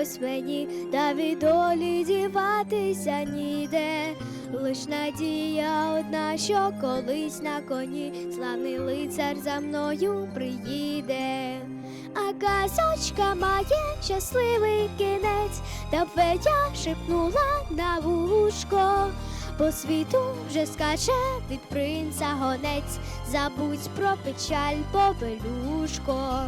здалось мені, та від долі діватися ніде. Лиш надія одна, що колись на коні славний лицар за мною приїде. А казочка має щасливий кінець, та фея шепнула на вушко. По світу вже скаче від принца гонець, забудь про печаль, попелюшко.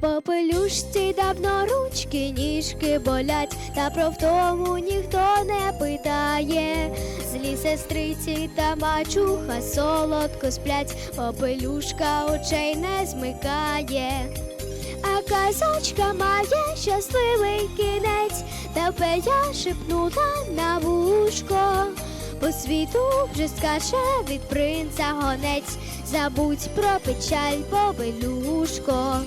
Попелюшці давно ручки, ніжки болять, та про втому ніхто не питає. Злі сестриці та мачуха солодко сплять, попелюшка очей не змикає. А казочка має щасливий кінець, та фея шепнула на вушко. По світу вже скаче від принца гонець, забудь про печаль, попелюшко.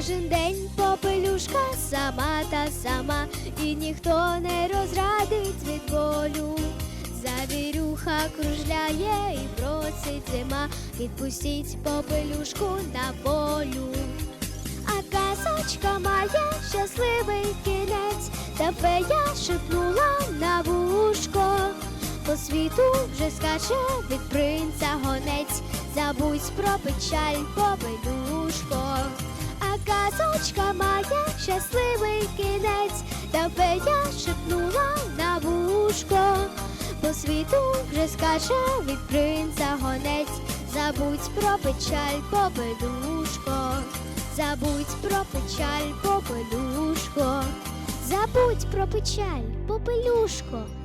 Кожен день попелюшка сама та сама, і ніхто не розрадить від болю. Завірюха кружляє і просить зима, відпустіть попелюшку на волю. А казочка має щасливий кінець, та фея шепнула на вушко. По світу вже скаче від принца гонець, забудь про печаль, попелюшко. Казочка має щасливий кінець, та фея шепнула на вушко. По світу вже скаче від принца гонець, забудь про печаль, попелюшко. Забудь про печаль, попелюшко. Забудь про печаль, попелюшко.